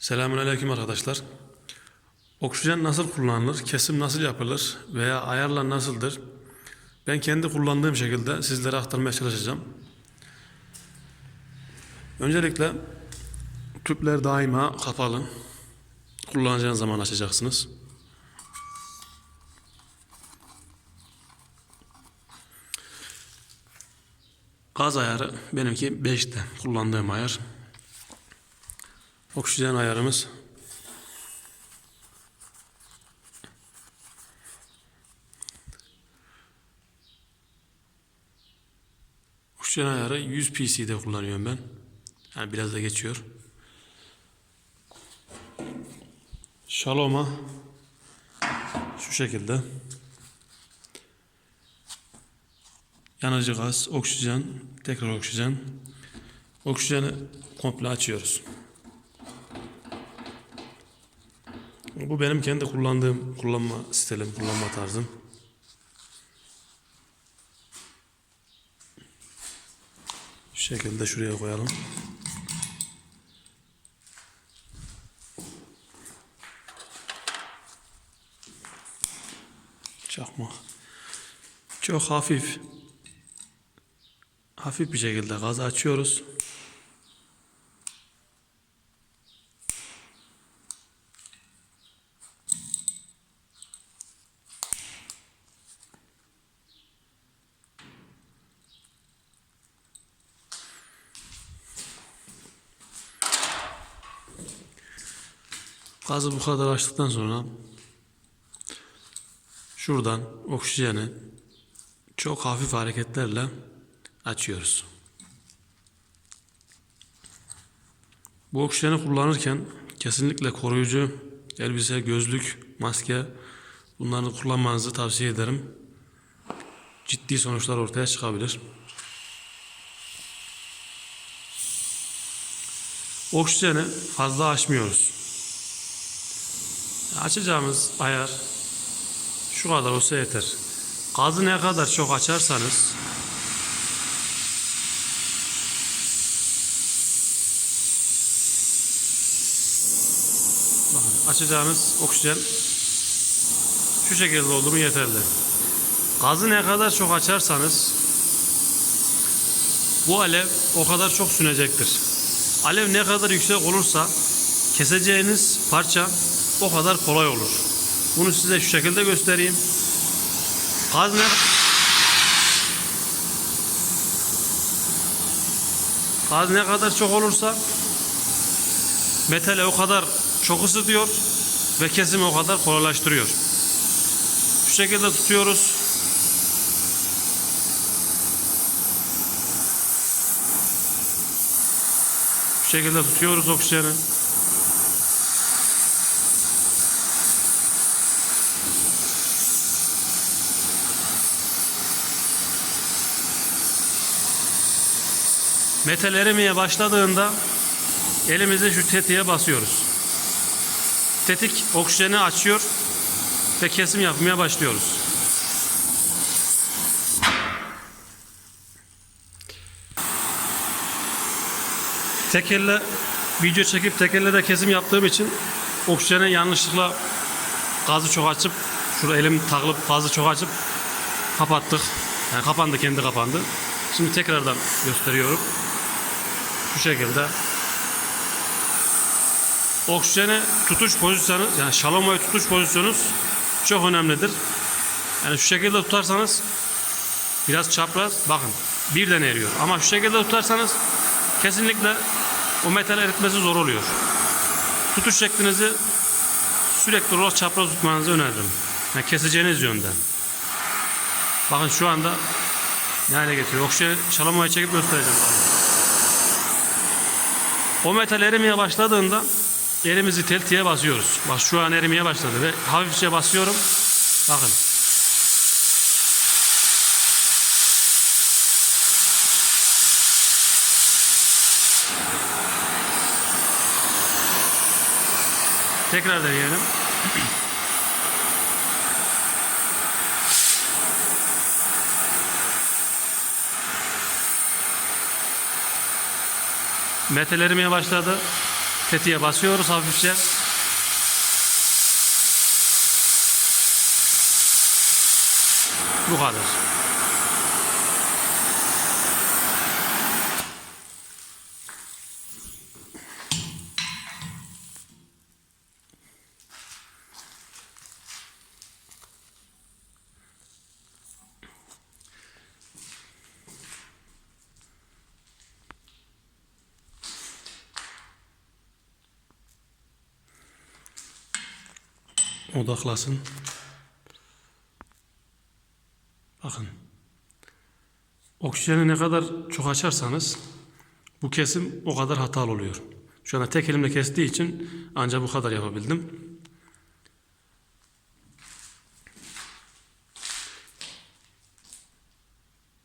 Selamünaleyküm arkadaşlar. Oksijen nasıl kullanılır, kesim nasıl yapılır veya ayarlar nasıldır? Ben kendi kullandığım şekilde sizlere aktarmaya çalışacağım. Öncelikle tüpler daima kapalı. Kullanacağınız zaman açacaksınız. Gaz ayarı benimki 5'te kullandığım ayar. Oksijen ayarımız Oksijen ayarı 100 PC'de kullanıyorum ben. Yani biraz da geçiyor. Şaloma şu şekilde. Yanıcı gaz, oksijen, tekrar oksijen. Oksijeni komple açıyoruz. Bu benim kendi kullandığım kullanma stilim, kullanma tarzım. Şu şekilde şuraya koyalım. Çakmak. Çok hafif. Hafif bir şekilde gazı açıyoruz. Gazı bu kadar açtıktan sonra şuradan oksijeni çok hafif hareketlerle açıyoruz. Bu oksijeni kullanırken kesinlikle koruyucu elbise, gözlük, maske bunları kullanmanızı tavsiye ederim. Ciddi sonuçlar ortaya çıkabilir. Oksijeni fazla açmıyoruz. Açacağımız ayar şu kadar olsa yeter. Gazı ne kadar çok açarsanız bakın açacağınız oksijen şu şekilde oldu yeterli. Gazı ne kadar çok açarsanız bu alev o kadar çok sünecektir. Alev ne kadar yüksek olursa keseceğiniz parça o kadar kolay olur. Bunu size şu şekilde göstereyim. Gaz ne Gaz ne kadar çok olursa metale o kadar çok ısıtıyor ve kesimi o kadar kolaylaştırıyor. Şu şekilde tutuyoruz. Şu şekilde tutuyoruz oksijeni. Metal erimeye başladığında elimizi şu tetiğe basıyoruz. Tetik oksijeni açıyor ve kesim yapmaya başlıyoruz. Tek elle video çekip tek elle de kesim yaptığım için oksijene yanlışlıkla gazı çok açıp şurada elim takılıp gazı çok açıp kapattık. Yani kapandı kendi kapandı. Şimdi tekrardan gösteriyorum. Şu şekilde. Oksijeni tutuş pozisyonu yani şalomayı tutuş pozisyonunuz çok önemlidir. Yani şu şekilde tutarsanız biraz çapraz bakın birden eriyor. Ama şu şekilde tutarsanız kesinlikle o metal eritmesi zor oluyor. Tutuş şeklinizi sürekli olarak çapraz tutmanızı öneririm. Yani keseceğiniz yönden. Bakın şu anda ne hale getiriyor. Oksijen şalamayı çekip göstereceğim. O metal erimeye başladığında elimizi teltiye basıyoruz. Bak şu an erimeye başladı ve hafifçe basıyorum. Bakın. Tekrar deneyelim. Metal erimeye başladı. Tetiğe basıyoruz hafifçe. Bu kadar. Odaklasın. Bakın. Oksijeni ne kadar çok açarsanız bu kesim o kadar hatalı oluyor. Şu anda tek elimle kestiği için ancak bu kadar yapabildim.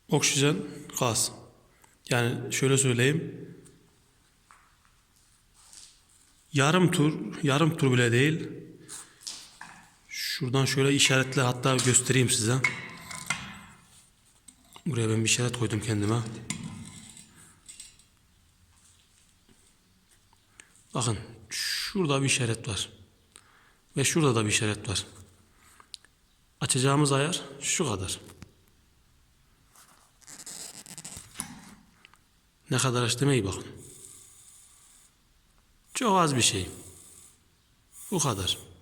Oksijen gaz. Yani şöyle söyleyeyim. Yarım tur, yarım tur bile değil. Şuradan şöyle işaretle hatta göstereyim size. Buraya ben bir işaret koydum kendime. Bakın şurada bir işaret var. Ve şurada da bir işaret var. Açacağımız ayar şu kadar. Ne kadar açtığıma iyi bakın. Çok az bir şey. Bu kadar.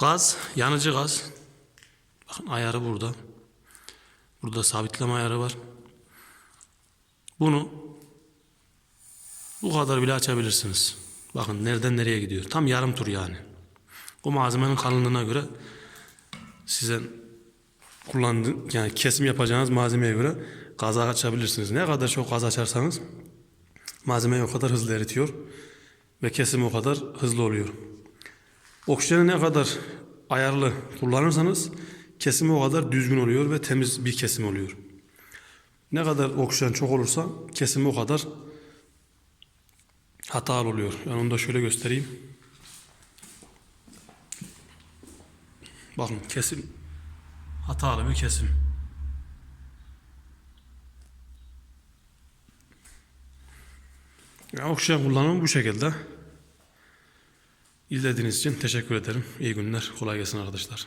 Gaz, yanıcı gaz. Bakın ayarı burada. Burada sabitleme ayarı var. Bunu bu kadar bile açabilirsiniz. Bakın nereden nereye gidiyor. Tam yarım tur yani. O malzemenin kalınlığına göre size kullandığı yani kesim yapacağınız malzemeye göre gaza açabilirsiniz. Ne kadar çok gaz açarsanız malzemeyi o kadar hızlı eritiyor ve kesim o kadar hızlı oluyor. Oksijeni ne kadar ayarlı kullanırsanız kesimi o kadar düzgün oluyor ve temiz bir kesim oluyor. Ne kadar oksijen çok olursa kesimi o kadar hatalı oluyor. Yani onu da şöyle göstereyim. Bakın kesim hatalı bir kesim. Yani oksijen kullanımı bu şekilde. İzlediğiniz için teşekkür ederim. İyi günler. Kolay gelsin arkadaşlar.